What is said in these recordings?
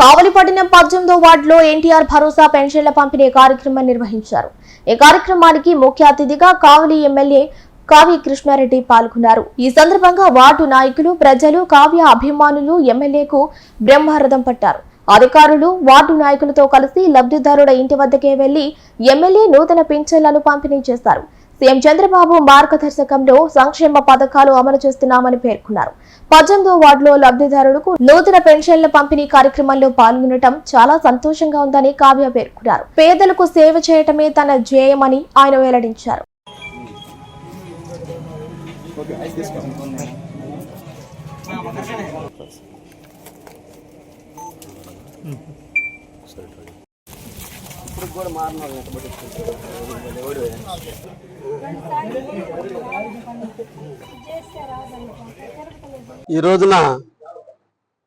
కావలిపట్నం పద్దెనిమిదో వార్డులో ఎన్టీఆర్ భరోసా పెన్షన్ల పంపిణీ కార్యక్రమం నిర్వహించారు. ఈ కార్యక్రమానికి ముఖ్య అతిథిగా కావలి ఎమ్మెల్యే కావ్య కృష్ణారెడ్డి పాల్గొన్నారు. ఈ సందర్భంగా వార్డు నాయకులు ప్రజలు కావ్య అభిమానులు ఎమ్మెల్యేకు బ్రహ్మరథం పట్టారు. అధికారులు వార్డు నాయకులతో కలిసి లబ్ధిదారుల ఇంటి వద్దకే వెళ్ళి ఎమ్మెల్యే నూతన పింఛన్లను పంపిణీ చేశారు. సీఎం చంద్రబాబు మార్గదర్శకంలో సంక్షేమ పథకాలు అమలు చేస్తున్నామని పేర్కొన్నారు. పద్దెనిమిదో వార్డులో లబ్ధిదారులకు నూతన పెన్షన్ల పంపిణీ కార్యక్రమంలో పాల్గొనడం చాలా సంతోషంగా ఉందని కావ్య పేర్కొన్నారు. పేదలకు సేవ చేయటమే తన ధ్యేయమని ఆయన వెల్లడించారు. ఈ రోజున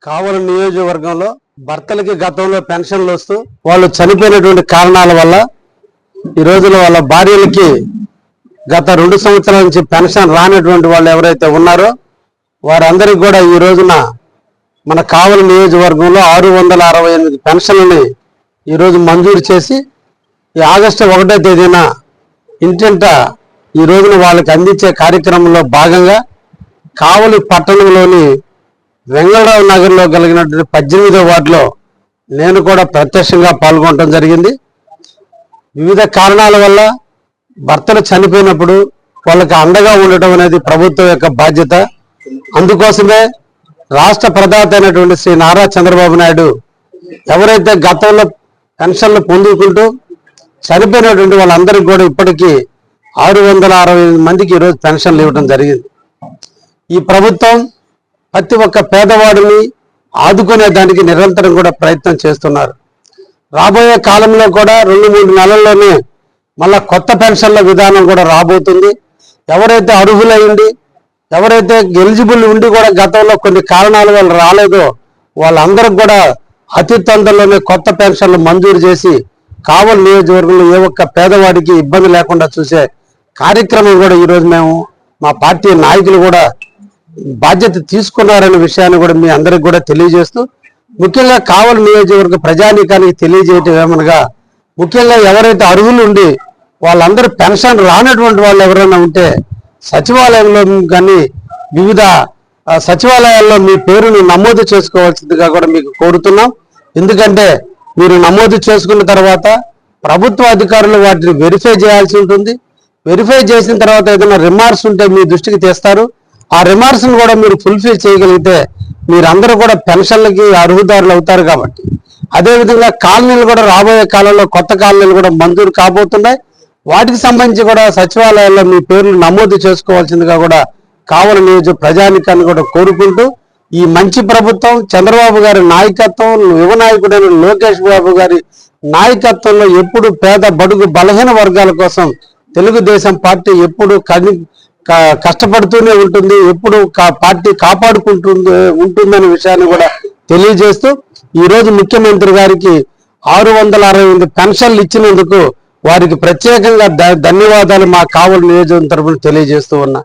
కావలి నియోజకవర్గంలో భర్తలకి గతంలో పెన్షన్లు వస్తూ వాళ్ళు చనిపోయినటువంటి కారణాల వల్ల ఈ రోజున వాళ్ళ భార్యలకి గత రెండు సంవత్సరాల నుంచి పెన్షన్ రానటువంటి వాళ్ళు ఎవరైతే ఉన్నారో వారందరికీ కూడా ఈ రోజున మన కావలి నియోజకవర్గంలో ఆరు వందల అరవై ఎనిమిది పెన్షన్లని ఈరోజు మంజూరు చేసి ఈ ఆగస్టు ఒకటో తేదీన ఇంటింట ఈ రోజున వాళ్ళకి అందించే కార్యక్రమంలో భాగంగా కావలి పట్టణంలోని వెంగళరావు నగర్లో కలిగినటువంటి పద్దెనిమిదో వార్డులో నేను కూడా ప్రత్యక్షంగా పాల్గొనడం జరిగింది. వివిధ కారణాల వల్ల భర్తలు చనిపోయినప్పుడు వాళ్ళకి అండగా ఉండటం అనేది ప్రభుత్వం యొక్క బాధ్యత. అందుకోసమే రాష్ట్ర ప్రదాత అయినటువంటి శ్రీ నారా చంద్రబాబు నాయుడు ఎవరైతే గతంలో పెన్షన్లు పొందుకుంటూ చనిపోయినటువంటి వాళ్ళందరికీ కూడా ఇప్పటికీ ఆరు వందల అరవై ఎనిమిది మందికి ఈరోజు పెన్షన్లు ఇవ్వడం జరిగింది. ఈ ప్రభుత్వం ప్రతి ఒక్క పేదవాడిని ఆదుకునే దానికి నిరంతరం కూడా ప్రయత్నం చేస్తున్నారు. రాబోయే కాలంలో కూడా రెండు మూడు నెలల్లోనే మళ్ళా కొత్త పెన్షన్ల విధానం కూడా రాబోతుంది. ఎవరైతే అర్హులయ్యండి ఎవరైతే ఎలిజిబుల్ ఉండి కూడా గతంలో కొన్ని కారణాల వల్ల రాలేదో వాళ్ళందరికి కూడా అతి తొందరలోనే కొత్త పెన్షన్లు మంజూరు చేసి కావలి నియోజకవర్గంలో ఏ ఒక్క పేదవాడికి ఇబ్బంది లేకుండా చూసే కార్యక్రమం కూడా ఈరోజు మేము మా పార్టీ నాయకులు కూడా బాధ్యత తీసుకున్నారనే విషయాన్ని కూడా మీ అందరికి కూడా తెలియజేస్తూ ముఖ్యంగా కావలి నియోజకవర్గ ప్రజానీకానికి తెలియజేయటం ఏమనగా ముఖ్యంగా ఎవరైతే అర్హులు ఉండి వాళ్ళందరూ పెన్షన్ రానటువంటి వాళ్ళు ఎవరైనా ఉంటే సచివాలయంలో కానీ వివిధ సచివాలయాల్లో మీ పేరును నమోదు చేసుకోవాల్సిందిగా కూడా మీకు కోరుతున్నాం. ఎందుకంటే మీరు నమోదు చేసుకున్న తర్వాత ప్రభుత్వ అధికారులు వాటిని వెరిఫై చేయాల్సి ఉంటుంది. వెరిఫై చేసిన తర్వాత ఏదైనా రిమార్క్స్ ఉంటే మీ దృష్టికి తెస్తారు. ఆ రిమార్క్స్ని కూడా మీరు ఫుల్ఫిల్ చేయగలిగితే మీరందరూ కూడా పెన్షన్లకి అర్హుదారులు అవుతారు కాబట్టి. అదేవిధంగా కాలనీలు కూడా రాబోయే కాలంలో కొత్త కాలనీలు కూడా మంజూరు కాబోతున్నాయి. వాటికి సంబంధించి కూడా సచివాలయాల్లో మీ పేర్లు నమోదు చేసుకోవాల్సిందిగా కూడా కావలి నియోజక ప్రజానికాన్ని కూడా కోరుకుంటూ ఈ మంచి ప్రభుత్వం చంద్రబాబు గారి నాయకత్వం యువ నాయకుడైన లోకేష్ బాబు గారి నాయకత్వంలో ఎప్పుడు పేద బడుగు బలహీన వర్గాల కోసం తెలుగుదేశం పార్టీ ఎప్పుడు కని క- కష్టపడుతూనే ఉంటుంది ఎప్పుడు కా- పార్టీ కాపాడుకుంటుంది ఉంటుందనే విషయాన్ని కూడా తెలియజేస్తూ ఈ రోజు ముఖ్యమంత్రి గారికి ఆరు వందల అరవై ఎనిమిది పెన్షన్లు ఇచ్చినందుకు వారికి ప్రత్యేకంగా ధన్యవాదాలు మా కావలి నియోజకవర్గం తరపున తెలియజేస్తూ ఉన్నా.